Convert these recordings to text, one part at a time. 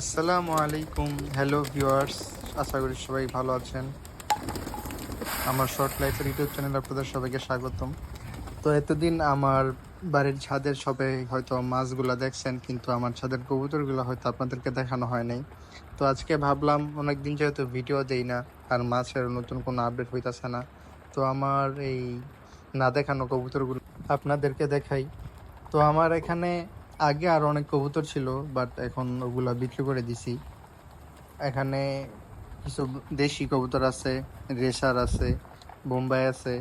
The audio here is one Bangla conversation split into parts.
আসসালামু আলাইকুম, হ্যালো ভিউয়ার্স, আশা করি সবাই ভালো আছেন। আমার শর্ট লাইফের ইউটিউব চ্যানেল আপনাদের সবাইকে স্বাগতম। তো এতদিন আমার বাড়ির ছাদের সবাই হয়তো মাছগুলো দেখছেন, কিন্তু আমার ছাদের কবুতরগুলো হয়তো আপনাদেরকে দেখানো হয় নাই। তো আজকে ভাবলাম, অনেকদিন যেহেতু ভিডিও দেই না, আর মাছের নতুন কোনো আপডেট হইতেছে না, তো আমার এই না দেখানো কবুতরগুলো আপনাদেরকে দেখাই। তো আমার এখানে আগে আর অনেক কবুতর ছিল বাট এখন ওগুলা বিক্রি করে দিছি। এখানে কিছু দেশি কবুতর আছে, রেসার আছে, বোম্বাই আছে।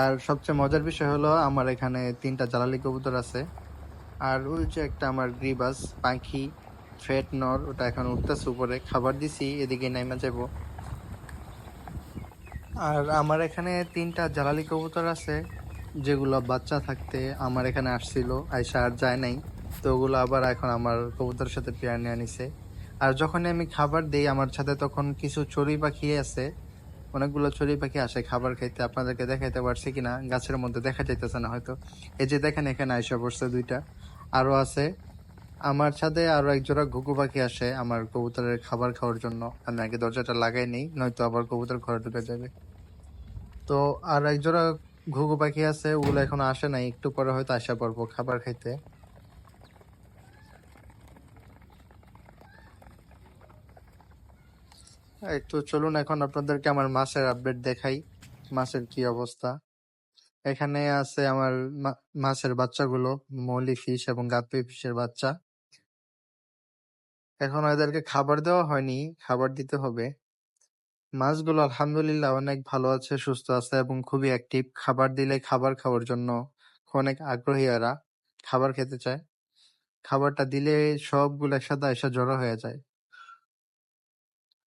আর সবচেয়ে মজার বিষয় হলো আমার এখানে তিনটা জ্বালালি কবুতর আছে। আর ওই একটা আমার গ্রিবাস, পাখি ফেট নর, ওটা এখন উঠতেছে উপরে, খাবার দিছি, এদিকে নাইমা যাব আর আমার এখানে তিনটা জ্বালালি কবুতর আছে, যেগুলো বাচ্চা থাকতে আমার এখানে আসছিল, আইসা আর যায় নাই। তো ওগুলো আবার এখন আমার কবুতরের সাথে পেয়ার নিয়ে নিছে। আর যখনই আমি খাবার দিই আমার সাথে তখন কিছু চড়ুই পাখি আছে। অনেকগুলো চড়ুই পাখি আসে খাবার খাইতে, আপনাদেরকে দেখাইতে পারছি কিনা, গাছের মধ্যে দেখা যাইতেছে না হয়তো। এই যে দেখেন এখানে আইসা পড়ছে দুইটা। আরও আছে। আমার ছাদে আরও একজোড়া ঘুঘু পাখি আসে আমার কবুতরের খাবার খাওয়ার জন্য। আমি আগে দরজাটা লাগাই নিই, নয়তো আবার কবুতর ঘরে ঢুকে যাবে। তো আর একজোড়া ঘুঘু পাখি আছে, ওগুলো এখন আসে নাই, একটু পরে হয়তো আসা পড়ব খাবার খাইতে। তো চলুন এখন আপনাদেরকে আমার মাছের আপডেট দেখাই মাছের কি অবস্থা। এখানে আছে আমার মাছের বাচ্চাগুলো, মলি ফিশ এবং গাপ্পি ফিশের বাচ্চা। এখন এদেরকে খাবার দেওয়া হয়নি, খাবার দিতে হবে। মাছগুলো আলহামদুলিল্লাহ অনেক ভালো আছে, সুস্থ আছে এবং খুবই অ্যাক্টিভ খাবার দিলে খাবার খাওয়ার জন্য অনেক আগ্রহী এরা, খাবার খেতে চায়। খাবারটা দিলে সবগুলো একসাথে এসে জড়ো হয়ে যায়।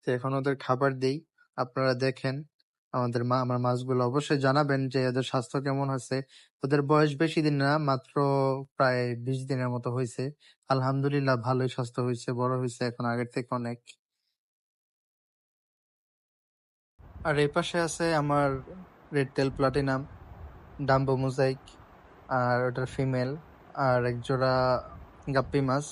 তো এখন ওদের খাবার দেই। আপনারা দেখেন, আমাদের মা, আমার মাছগুলো অবশ্যই জানাবেন যে এদের স্বাস্থ্য কেমন হয়েছে। ওদের বয়স বেশি দিন না, মাত্র প্রায় বিশ দিনের মতো হয়েছে। আলহামদুলিল্লাহ ভালোই স্বাস্থ্য হয়েছে, বড় হয়েছে এখন আগের থেকে অনেক। আর এই পাশে আছে আমার red tail platinum, dumbo mosaic, আর ওটার ফিমেল, আর এক জোড়া গাপ্পি মাছ।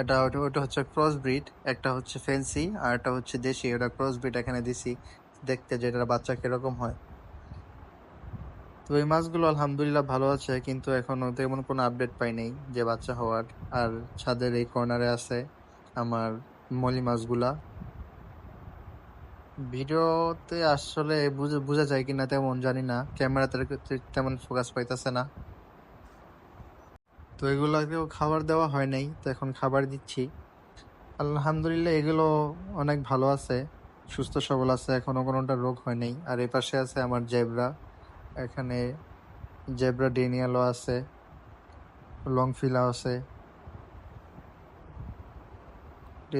এটা ওটা ওটা হচ্ছে ক্রস ব্রিড একটা হচ্ছে ফেন্সি আর একটা হচ্ছে দেশি। ওটা ক্রস ব্রিড এখানে দিছি, দেখতে যে এটার বাচ্চা কীরকম হয়। তো এই মাছগুলো আলহামদুলিল্লাহ ভালো আছে, কিন্তু এখনও তেমন কোনো আপডেট পাই নাই যে বাচ্চা হওয়ার। আর ছাদের এই কর্নারে আছে আমার মলি মাছগুলা। ভিডিওতে আসলে বুঝে, বোঝা যায় কিনা তেমন জানি না। ক্যামেরাতে তেমন ফোকাস পাইতেছে না। তো এগুলোকেও খাবার দেওয়া হয় নাই, তো এখন খাবার দিচ্ছি। আলহামদুলিল্লাহ এগুলো অনেক ভালো আছে, সুস্থ সবল আছে এখনও কোনোটা রোগ হয় নাই। আর এই পাশে আছে আমার জেব্রা, এখানে জেব্রা ডেনিয়ালও আছে লংফিলা আছে।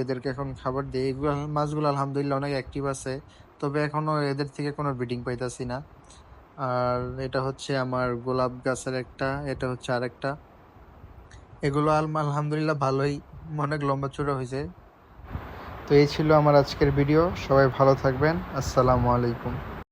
এদেরকে এখন খাবার দিই। এগুলো মাছগুলো আলহামদুলিল্লাহ অনেক অ্যাক্টিভ আছে, তবে এখনও এদের থেকে কোনো ব্রিডিং পাইতাছি না। আর এটা হচ্ছে আমার গোলাপ গাছের একটা, এটা হচ্ছে আরেকটা। এগুলো আল- আলহামদুলিল্লাহ ভালোই, অনেক লম্বা চূড়া হয়েছে। তো এই ছিল আমার আজকের ভিডিও সবাই ভালো থাকবেন। আসসালামু আলাইকুম।